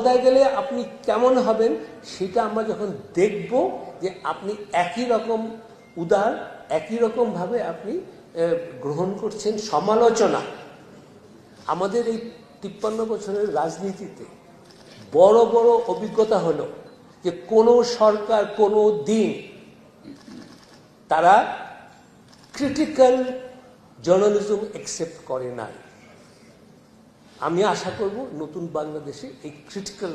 ক্ষমতায় গেলে আপনি কেমন হবেন সেটা আমরা যখন দেখব যে আপনি একই রকম উদার, একই রকম ভাবে আপনি গ্রহণ করছেন সমালোচনা। আমাদের এই তিপ্পান্ন বছরের রাজনীতিতে বড় বড় অভিজ্ঞতা হলো যে কোনো সরকার, কোনো দিন তারা ক্রিটিক্যাল জার্নালিজম একসেপ্ট করে নাই। আমি আশা করব নতুন বাংলাদেশে এই ক্রিটিক্যাল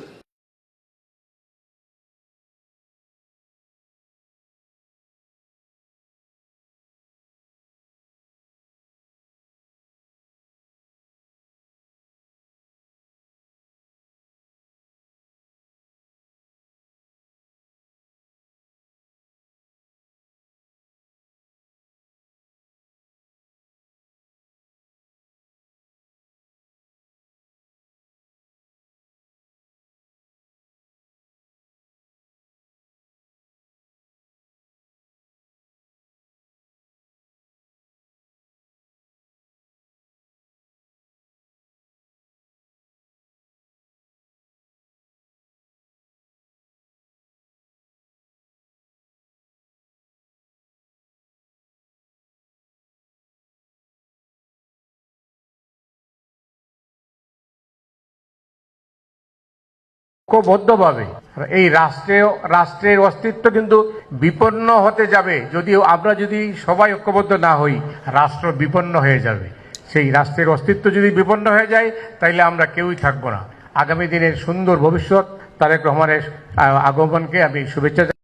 ঐক্যবদ্ধভাবে। এই রাষ্ট্রে, রাষ্ট্রের অস্তিত্ব কিন্তু বিপন্ন হতে যাবে যদি আমরা যদি সবাই ঐক্যবদ্ধ না হই, রাষ্ট্র বিপন্ন হয়ে যাবে। সেই রাষ্ট্রের অস্তিত্ব যদি বিপন্ন হয়ে যায়, তাইলে আমরা কেউই থাকব না। আগামী দিনের সুন্দর ভবিষ্যৎ তারেক রহমানের আগমনকে আমি শুভেচ্ছা